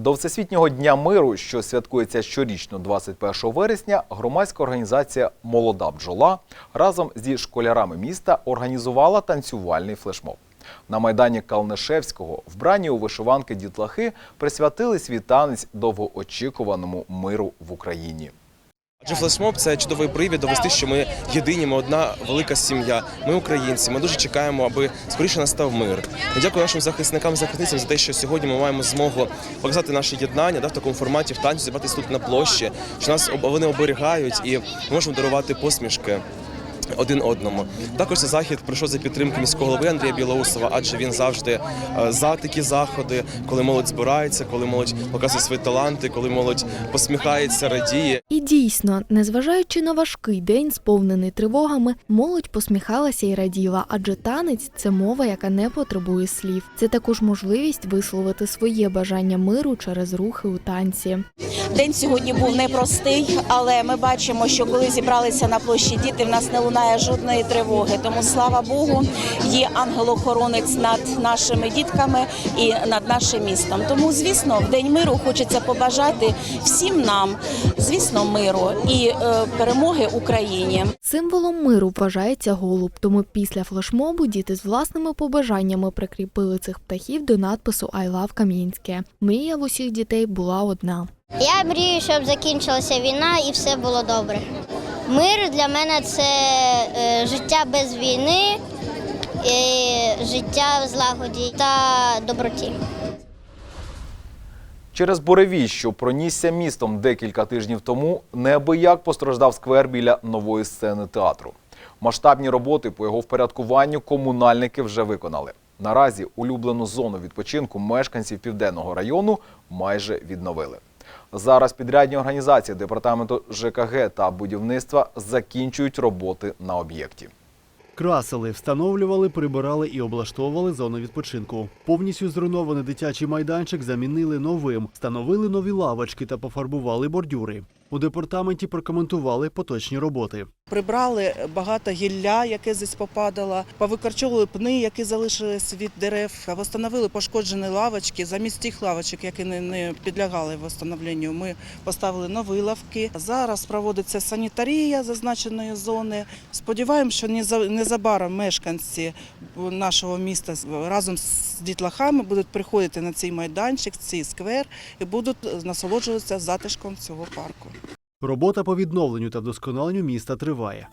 До Всесвітнього дня миру, що святкується щорічно 21 вересня, громадська організація Молода бджола разом зі школярами міста організувала танцювальний флешмоб. На майдані Калнишевського вбрані у вишиванки дітлахи присвятили свій танець довгоочікуваному миру в Україні. Адже флешмоб це чудовий привід довести, що ми єдині, ми одна велика сім'я. Ми українці. Ми дуже чекаємо, аби скоріше настав мир. Ми дякую нашим захисникам, захисницям за те, що сьогодні ми маємо змогу показати наше єднання да, в такому форматі в танці, зібратися тут на площі, що нас вони оберігають і ми можемо дарувати посмішки. Один одному також цей захід пройшов за підтримки міського голови Андрія Білоусова, адже він завжди е, за такі заходи, коли молодь збирається, коли молодь показує свої таланти, коли молодь посміхається, радіє. І дійсно, незважаючи на важкий день, сповнений тривогами, молодь посміхалася і раділа, адже танець це мова, яка не потребує слів. Це також можливість висловити своє бажання миру через рухи у танці. День сьогодні був непростий, але ми бачимо, що коли зібралися на площі діти, в нас не лунає жодної тривоги. Тому слава Богу, є ангел-охоронець над нашими дітками і над нашим містом. Тому, звісно, в день миру хочеться побажати всім нам, звісно, миру і е, перемоги Україні. Символом миру вважається голуб, тому після флешмобу діти з власними побажаннями прикріпили цих птахів до надпису «I love Кам'янське». Мрія в усіх дітей була одна. Я мрію, щоб закінчилася війна і все було добре. Мир для мене це е, життя без війни, і життя в злагоді та доброті. Через буревій, що пронісся містом декілька тижнів тому, неабияк постраждав сквер біля нової сцени театру. Масштабні роботи по його впорядкуванню комунальники вже виконали. Наразі улюблену зону відпочинку мешканців південного району майже відновили. Зараз підрядні організації департаменту ЖКГ та будівництва закінчують роботи на об'єкті. Красили, встановлювали, прибирали і облаштовували зону відпочинку. Повністю зруйнований дитячий майданчик замінили новим, встановили нові лавочки та пофарбували бордюри. У департаменті прокоментували поточні роботи. Прибрали багато гілля, яке здесь попадало, повикорчовували пни, які залишились від дерев, встановили пошкоджені лавочки. Замість тих лавочок, які не, підлягали встановленню, ми поставили нові лавки. Зараз проводиться санітарія зазначеної зони. Сподіваємося, що незабаром мешканці нашого міста разом з- з дітлахами будуть приходити на цей майданчик, цей сквер і будуть насолоджуватися затишком цього парку. Робота по відновленню та вдосконаленню міста триває.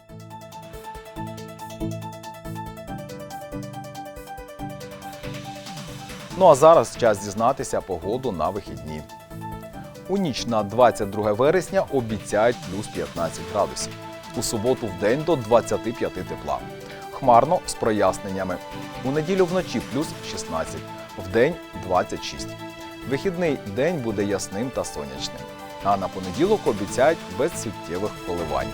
Ну а зараз час дізнатися погоду на вихідні. У ніч на 22 вересня обіцяють плюс 15 градусів. У суботу в день до 25 тепла. Хмарно з проясненнями. У неділю вночі плюс 16, в день 26. Вихідний день буде ясним та сонячним. А на понеділок обіцяють без суттєвих коливань.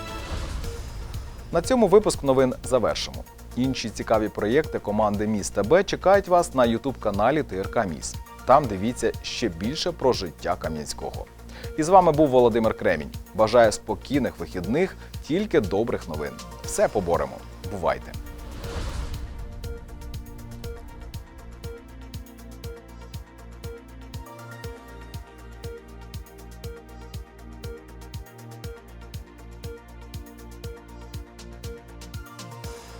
На цьому випуск новин завершимо. Інші цікаві проєкти команди Міста Б чекають вас на Ютуб-каналі ТРК Міс. Там дивіться ще більше про життя Кам'янського. І з вами був Володимир Кремінь. Бажаю спокійних вихідних, тільки добрих новин. Все поборемо. Бувайте!